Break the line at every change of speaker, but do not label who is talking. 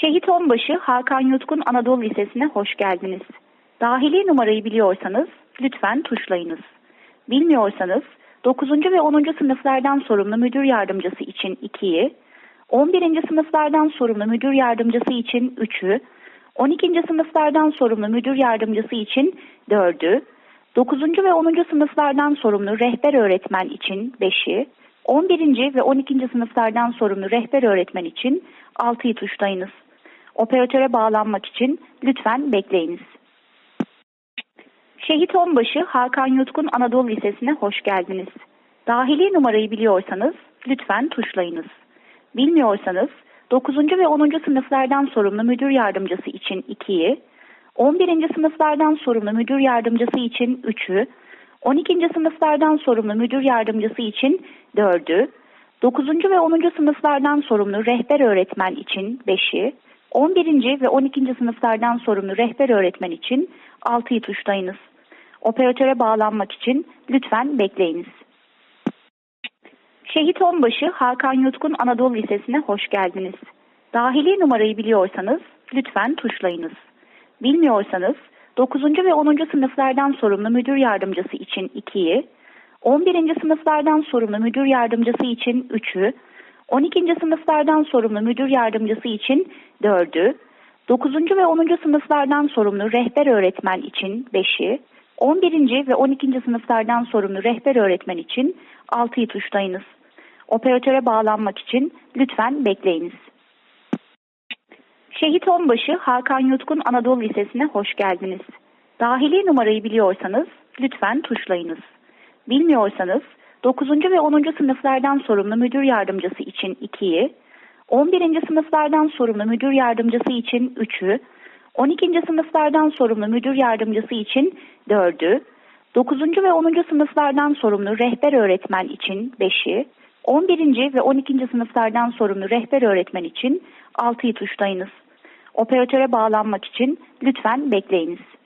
Şehit Onbaşı Hakan Yutkun Anadolu Lisesi'ne hoş geldiniz. Dahili numarayı biliyorsanız lütfen tuşlayınız. Bilmiyorsanız 9. ve 10. sınıflardan sorumlu müdür yardımcısı için 2'yi, 11. sınıflardan sorumlu müdür yardımcısı için 3'ü, 12. sınıflardan sorumlu müdür yardımcısı için 4'ü, 9. ve 10. sınıflardan sorumlu rehber öğretmen için 5'i, 11. ve 12. sınıflardan sorumlu rehber öğretmen için 6'yı tuşlayınız. Operatöre bağlanmak için lütfen bekleyiniz. Şehit Onbaşı Hakan Yutkun Anadolu Lisesi'ne hoş geldiniz. Dahili numarayı biliyorsanız lütfen tuşlayınız. Bilmiyorsanız 9. ve 10. sınıflardan sorumlu müdür yardımcısı için 2'yi, 11. sınıflardan sorumlu müdür yardımcısı için 3'ü, 12. sınıflardan sorumlu müdür yardımcısı için 4'ü, 9. ve 10. sınıflardan sorumlu rehber öğretmen için 5'i, 11. ve 12. sınıflardan sorumlu rehber öğretmen için 6'yı tuşlayınız. Operatöre bağlanmak için lütfen bekleyiniz. Şehit Onbaşı Hakan Yutkun Anadolu Lisesi'ne hoş geldiniz. Dahili numarayı biliyorsanız lütfen tuşlayınız. Bilmiyorsanız 9. ve 10. sınıflardan sorumlu müdür yardımcısı için 2'yi, 11. sınıflardan sorumlu müdür yardımcısı için 3'ü, 12. sınıflardan sorumlu müdür yardımcısı için 4'ü, 9. ve 10. sınıflardan sorumlu rehber öğretmen için 5'i, 11. ve 12. sınıflardan sorumlu rehber öğretmen için 6'yı tuşlayınız. Operatöre bağlanmak için lütfen bekleyiniz. Şehit Onbaşı Hakan Yutkun Anadolu Lisesi'ne hoş geldiniz. Dahili numarayı biliyorsanız lütfen tuşlayınız. Bilmiyorsanız 9. ve 10. sınıflardan sorumlu müdür yardımcısı için 2'yi, 11. sınıflardan sorumlu müdür yardımcısı için 3'ü, 12. sınıflardan sorumlu müdür yardımcısı için 4'ü, 9. ve 10. sınıflardan sorumlu rehber öğretmen için 5'i, 11. ve 12. sınıflardan sorumlu rehber öğretmen için 6'yı tuşlayınız. Operatöre bağlanmak için lütfen bekleyiniz.